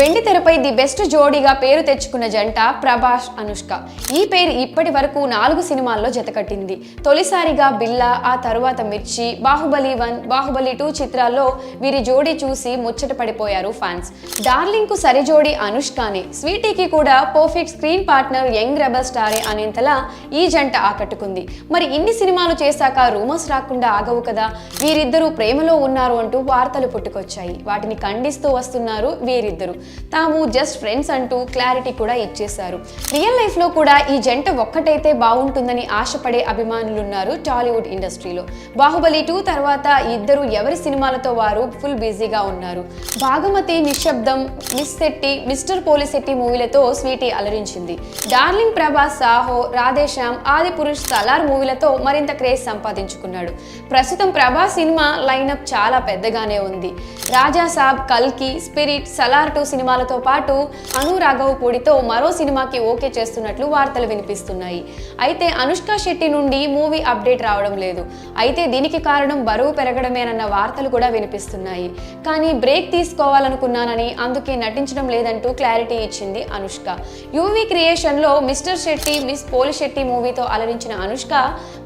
వెండి తెరపై the best జోడీగా పేరు తెచ్చుకున్న జంట ప్రభాస్ అనుష్క. ఈ పేరు ఇప్పటి వరకు నాలుగు సినిమాల్లో జతకట్టింది తొలిసారిగా బిల్లా ఆ తరువాత మిర్చి బాహుబలి వన్ బాహుబలి టూ చిత్రాల్లో వీరి జోడీ చూసి ముచ్చట పడిపోయారు ఫ్యాన్స్. డార్లింగ్కు సరి అనుష్కానే. స్వీటీకి కూడా perfect screen partner young rebel స్టారే అనేంతలా ఈ జంట ఆకట్టుకుంది. మరి ఇన్ని సినిమాలు చేశాక రూమర్స్ రాకుండా ఆగవు కదా? వీరిద్దరూ ప్రేమలో ఉన్నారు అంటూ వార్తలు పుట్టుకొచ్చాయి. వాటిని ఖండిస్తూ వస్తున్నారు వీరిద్దరు. తాము జస్ట్ ఫ్రెండ్స్ అంటూ క్లారిటీ కూడా ఇచ్చేశారు. రియల్ లైఫ్లో కూడా ఈ జంట ఒక్కటైతే బాగుంటుందని ఆశపడే అభిమానులు ఉన్నారు టాలీవుడ్ ఇండస్ట్రీలో. బాహుబలి టూ తర్వాత ఇద్దరు ఎవరి సినిమాలతో వారు ఫుల్ బిజీగా ఉన్నారు. భాగమతి నిశ్శబ్దం మిస్ శెట్టి మిస్టర్ పోలిశెట్టి మూవీలతో స్వీటీ అలరించింది. డార్లింగ్ ప్రభాస్ సాహో రాధేశ్యామ్ ఆది పురుష్ సలార్ మూవీలతో మరింత క్రేజ్ సంపాదించుకున్నాడు. ప్రస్తుతం ప్రభాస్ సినిమా లైనప్ చాలా పెద్దగానే ఉంది. రాజా సాబ్ కల్కి స్పిరిట్ సలార్ టూ సినిమాలతో పాటు అను రాఘవ్ పొడితో మరో సినిమాకి ఓకే చేస్తున్నట్లు వార్తలు వినిపిస్తున్నాయి. అయితే అనుష్క శెట్టి నుండి మూవీ అప్డేట్ రావడం లేదు. అయితే దీనికి కారణం బరువు పెరగడమేనన్న వార్తలు కూడా వినిపిస్తున్నాయి. కానీ బ్రేక్ తీసుకోవాలనుకున్నానని అందుకే నటించడం లేదంటూ క్లారిటీ ఇచ్చింది అనుష్క. యూవీ క్రియేషన్లో mister Shetty miss Polishetty మూవీతో అలరించిన అనుష్క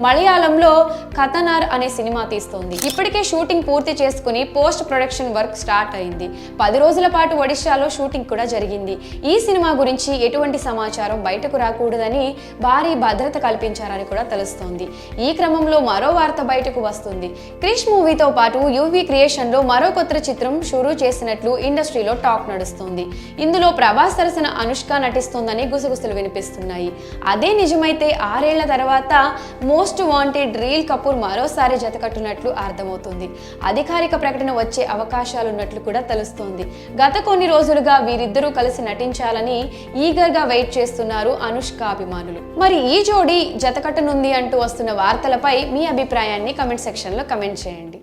మలయాళంలో కథనార్ అనే సినిమా తీస్తోంది. ఇప్పటికే షూటింగ్ పూర్తి చేసుకుని పోస్ట్ ప్రొడక్షన్ వర్క్ స్టార్ట్ అయింది. పది రోజుల పాటు ఒడిశాలో షూటింగ్ కూడా జరిగింది. ఈ సినిమా గురించి ఎటువంటి సమాచారం బయటకు రాకూడదని భారీ భద్రత కల్పించారని కూడా తెలుస్తోంది. ఈ క్రమంలో మరో వార్త బయటకు వస్తుంది. క్రిష్ మూవీతో పాటు యువి క్రియేషన్లో మరో కొత్త చిత్రం షురూ చేసినట్లు ఇండస్ట్రీలో టాక్ నడుస్తోంది. ఇందులో ప్రభాస్ సరసన అనుష్క నటిస్తోందని గుసగుసలు వినిపిస్తున్నాయి. అదే నిజమైతే ఆరేళ్ళ తర్వాత మోస్ట్ వాంటెడ్ రీల్ కపూర్ మరోసారి జతకట్టునట్లు అర్థమవుతుంది. అధికారిక ప్రకటన వచ్చే అవకాశాలున్నట్లు కూడా తెలుస్తోంది. గత కొన్ని రోజులు రోజులుగా వీరిద్దరూ కలిసి నటించాలని ఈగర్గా వెయిట్ చేస్తున్నారు అనుష్క అభిమానులు. మరి ఈ జోడీ జతకట్టనుంది అంటూ వస్తున్న వార్తలపై మీ అభిప్రాయాన్ని కమెంట్ సెక్షన్లో కమెంట్ చేయండి.